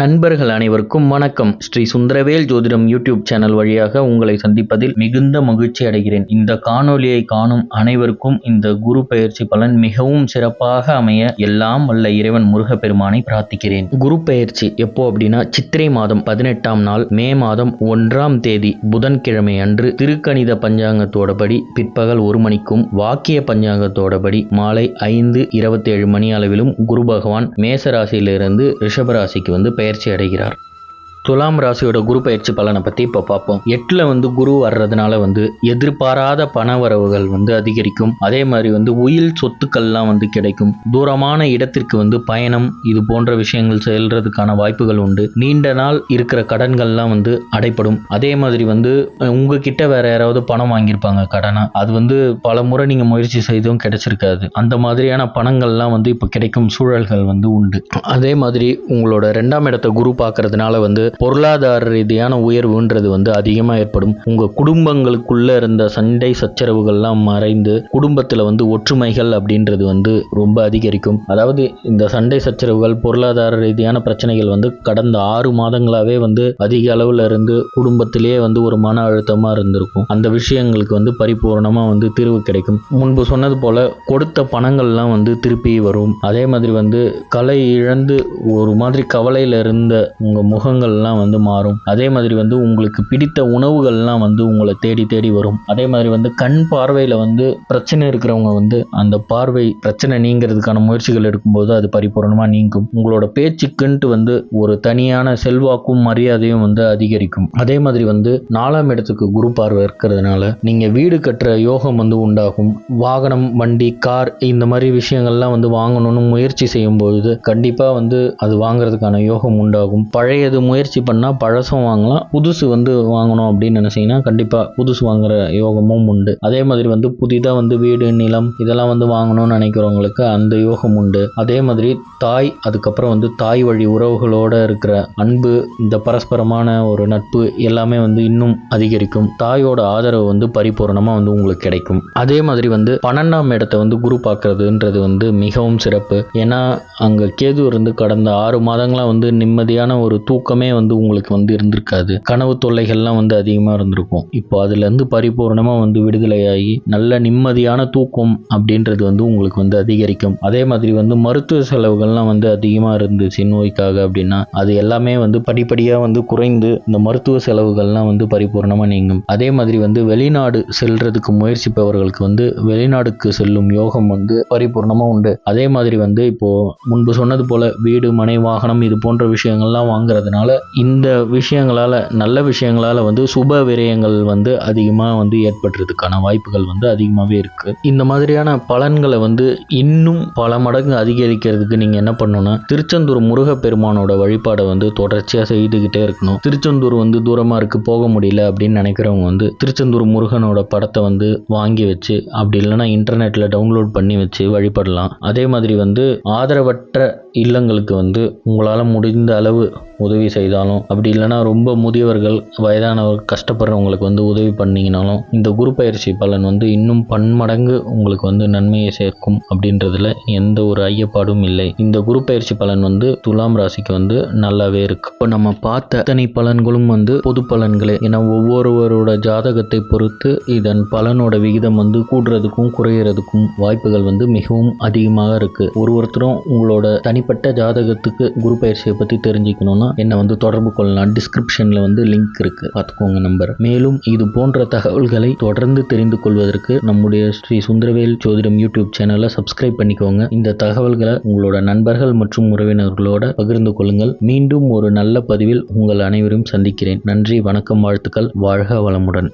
நண்பர்கள் அனைவருக்கும் வணக்கம். ஸ்ரீ சுந்தரவேல் ஜோதிடம் யூடியூப் சேனல் வழியாக உங்களை சந்திப்பதில் மிகுந்த மகிழ்ச்சி அடைகிறேன். இந்த காணொலியை காணும் அனைவருக்கும் இந்த குரு பயிற்சி பலன் மிகவும் சிறப்பாக அமைய எல்லாம் வல்ல இறைவன் முருகப்பெருமானை பிரார்த்திக்கிறேன். குரு பயிற்சி எப்போ அப்படின்னா சித்திரை மாதம் பதினெட்டாம் நாள் மே மாதம் ஒன்றாம் தேதி புதன்கிழமை அன்று திருக்கணித பஞ்சாங்கத்தோடபடி பிற்பகல் ஒரு மணிக்கும் வாக்கிய பஞ்சாங்கத்தோடபடி மாலை ஐந்து இருபத்தேழு மணி அளவிலும் குரு பகவான் மேச ராசியிலிருந்து ராசிக்கு வந்து பெயர்ச்சி அடைகிறார். துலாம் ராசியோட குரு பயிற்சி பலனை பற்றி இப்போ பார்ப்போம். எட்டில் வந்து குரு வர்றதுனால வந்து எதிர்பாராத பண வரவுகள் வந்து அதிகரிக்கும். அதே மாதிரி வந்து உயில் சொத்துக்கள்லாம் வந்து கிடைக்கும். தூரமான இடத்திற்கு வந்து பயணம் இது போன்ற விஷயங்கள் செல்றதுக்கான வாய்ப்புகள் உண்டு. நீண்ட நாள் இருக்கிற கடன்கள்லாம் வந்து அடைப்படும். அதே மாதிரி வந்து உங்ககிட்ட வேற யாராவது பணம் வாங்கியிருப்பாங்க கடனா? அது வந்து பல முறை நீங்கள் முயற்சி செய்தும் கிடைச்சிருக்காது. அந்த மாதிரியான பணங்கள்லாம் வந்து இப்போ கிடைக்கும் சூழல்கள் வந்து உண்டு. அதே மாதிரி உங்களோட ரெண்டாம் இடத்தை குரு பார்க்கறதுனால வந்து பொருளாதார ரீதியான உயர்வுன்றது வந்து அதிகமாக ஏற்படும். உங்கள் குடும்பங்களுக்குள்ளே இருந்த சண்டை சச்சரவுகள்லாம் மறைந்து குடும்பத்தில் வந்து ஒற்றுமைகள் அப்படின்றது வந்து ரொம்ப அதிகரிக்கும். அதாவது இந்த சண்டை சச்சரவுகள் பொருளாதார ரீதியான பிரச்சனைகள் வந்து கடந்த ஆறு மாதங்களாகவே வந்து அதிக அளவில் இருந்து குடும்பத்திலேயே வந்து ஒரு மன அழுத்தமாக இருந்திருக்கும். அந்த விஷயங்களுக்கு வந்து பரிபூர்ணமாக வந்து தீர்வு கிடைக்கும். முன்பு சொன்னது போல் கொடுத்த பணங்கள்லாம் வந்து திருப்பி வரும். அதே மாதிரி வந்து கலை இழந்து ஒரு மாதிரி கவலையில் இருந்த உங்கள் முகங்கள்லாம் வந்து மாறும். அதே மாதிரி வந்து உங்களுக்கு பிடித்த உணவுகள்லாம் வந்து உங்களை தேடி தேடி வரும். அதே மாதிரி வந்து கண் பார்வையில் வந்து பிரச்சனை இருக்கிறவங்க வந்து அந்த பார்வை பிரச்சனை நீங்கிறதுக்கான முயற்சிகள் எடுக்கும்போது அது பரிபூர்ணமாக நீங்கும். உங்களோட பேச்சுக்குன்ட்டு வந்து ஒரு தனியான செல்வாக்கும் மரியாதையும் வந்து அதிகரிக்கும். அதே மாதிரி வந்து நாலாம் இடத்துக்கு குரு பார்வை இருக்கிறதுனால நீங்கள் வீடு கட்டுற யோகம் வந்து உண்டாகும். வாகனம் வண்டி கார் இந்த மாதிரி விஷயங்கள்லாம் வந்து வாங்கணும்னு முயற்சி செய்யும் பொழுது கண்டிப்பாக வந்து அது வாங்குறதுக்கான யோகம் உண்டாகும். பழையது முயற்சி பண்ணால் பழசும் வாங்கலாம். புதுசு வந்து வாங்கணும் அப்படின்னு நினச்சிங்கன்னா கண்டிப்பாக புதுசு வாங்குற யோகமும் உண்டு. அதே மாதிரி வந்து புதிதாக வந்து வீடு நிலம் இதெல்லாம் வந்து வாங்கணும்னு நினைக்கிறவங்களுக்கு அந்த யோகம் உண்டு. அதே மாதிரி தாய் அதுக்கப்புறம் வந்து தாய் வழி உறவுகளோட இருக்கிற அன்பு இந்த பரஸ்பரமான ஒரு நட்பு எல்லாமே வந்து இன்னும் அதிகரிக்கும். தாயோட ஆதரவு வந்து பரிபூர்ணமாக வந்து உங்களுக்கு கிடைக்கும். அதே மாதிரி வந்து பன்னெண்டாம் இடத்தை வந்து குரு பார்க்கறதுன்றது வந்து மிகவும் சிறப்பு. ஏன்னா அங்கே கேது இருந்து கடந்த ஆறு மாதங்களாக வந்து நிம்மதியான ஒரு தூக்கமே வந்து வந்து உங்களுக்கு வந்து இருந்திருக்காது. கனவு தொல்லைகள்லாம் வந்து அதிகமாக இருந்திருக்கும். இப்போ அதுலேருந்து பரிபூர்ணமாக வந்து விடுதலையாகி நல்ல நிம்மதியான தூக்கம் அப்படின்றது வந்து உங்களுக்கு வந்து அதிகரிக்கும். அதே மாதிரி வந்து மருத்துவ செலவுகள்லாம் வந்து அதிகமாக இருந்துச்சு நோய்க்காக அப்படின்னா அது எல்லாமே வந்து படிப்படியாக வந்து குறைந்து இந்த மருத்துவ செலவுகள்லாம் வந்து பரிபூர்ணமாக நீங்கும். அதே மாதிரி வந்து வெளிநாடு செல்றதுக்கு முயற்சிப்பவர்களுக்கு வந்து வெளிநாடுக்கு செல்லும் யோகம் வந்து பரிபூர்ணமாக உண்டு. அதே மாதிரி வந்து இப்போ முன்பு சொன்னது போல வீடு மனை வாகனம் இது போன்ற விஷயங்கள்லாம் வாங்குறதுனால இந்த விஷயங்களால் நல்ல விஷயங்களால் வந்து சுப விரயங்கள் வந்து அதிகமாக வந்து ஏற்படுறதுக்கான வாய்ப்புகள் வந்து அதிகமாகவே இருக்குது இந்த மாதிரியான பலன்களை வந்து இன்னும் பல மடங்கு அதிகரிக்கிறதுக்கு நீங்கள் என்ன பண்ணணும்னா திருச்செந்தூர் முருகப்பெருமானோட வழிபாடை வந்து தொடர்ச்சியாக செய்துக்கிட்டே இருக்கணும். திருச்செந்தூர் வந்து தூரமாக இருக்குது போக முடியல அப்படின்னு நினைக்கிறவங்க வந்து திருச்செந்தூர் முருகனோட படத்தை வந்து வாங்கி வச்சு அப்படி இல்லைன்னா இன்டர்நெட்டில் டவுன்லோட் பண்ணி வச்சு வழிபடலாம். அதே மாதிரி வந்து ஆதரவற்ற இல்லங்களுக்கு வந்து உங்களால் முடிந்த அளவு உதவி செய்தாலும் அப்படி இல்லைன்னா ரொம்ப முதியவர்கள் வயதானவர் கஷ்டப்படுறவங்களுக்கு வந்து உதவி பண்ணிங்கனாலும் இந்த குரு பயிற்சி பலன் வந்து இன்னும் பன்மடங்கு உங்களுக்கு வந்து நன்மையை சேர்க்கும் அப்படின்றதுல எந்த ஒரு ஐயப்பாடும் இல்லை. இந்த குரு பயிற்சி பலன் வந்து துலாம் ராசிக்கு வந்து நல்லாவே இருக்கு. இப்போ நம்ம பார்த்த அத்தனை பலன்களும் வந்து பொது பலன்களே. ஏன்னா ஒவ்வொருவரோட ஜாதகத்தை பொறுத்து இதன் பலனோட விகிதம் வந்து கூடுறதுக்கும் குறையிறதுக்கும் வாய்ப்புகள் வந்து மிகவும் அதிகமாக இருக்கு. ஒரு ஒருத்தரும் உங்களோட தனிப்பட்ட ஜாதகத்துக்கு குரு பயிற்சியை பற்றி தெரிஞ்சுக்கணும்னா என்னை வந்து தொடர்பு கொள்ளலாம். டிஸ்கிரிப்ஷனில் வந்து லிங்க் இருக்குது பார்த்துக்கோங்க நம்பர் மேலும் இது போன்ற தகவல்களை தொடர்ந்து தெரிந்து கொள்வதற்கு நம்முடைய ஸ்ரீ சுந்தரவேல் ஜோதிடம் யூடியூப் சேனலை சப்ஸ்கிரைப் பண்ணிக்கோங்க. இந்த தகவல்களை உங்களோட நண்பர்கள் மற்றும் உறவினர்களோட பகிர்ந்து கொள்ளுங்கள். மீண்டும் ஒரு நல்ல பதிவில் உங்கள் அனைவரையும் சந்திக்கிறேன். நன்றி வணக்கம் வாழ்த்துக்கள். வாழ்க வளமுடன்.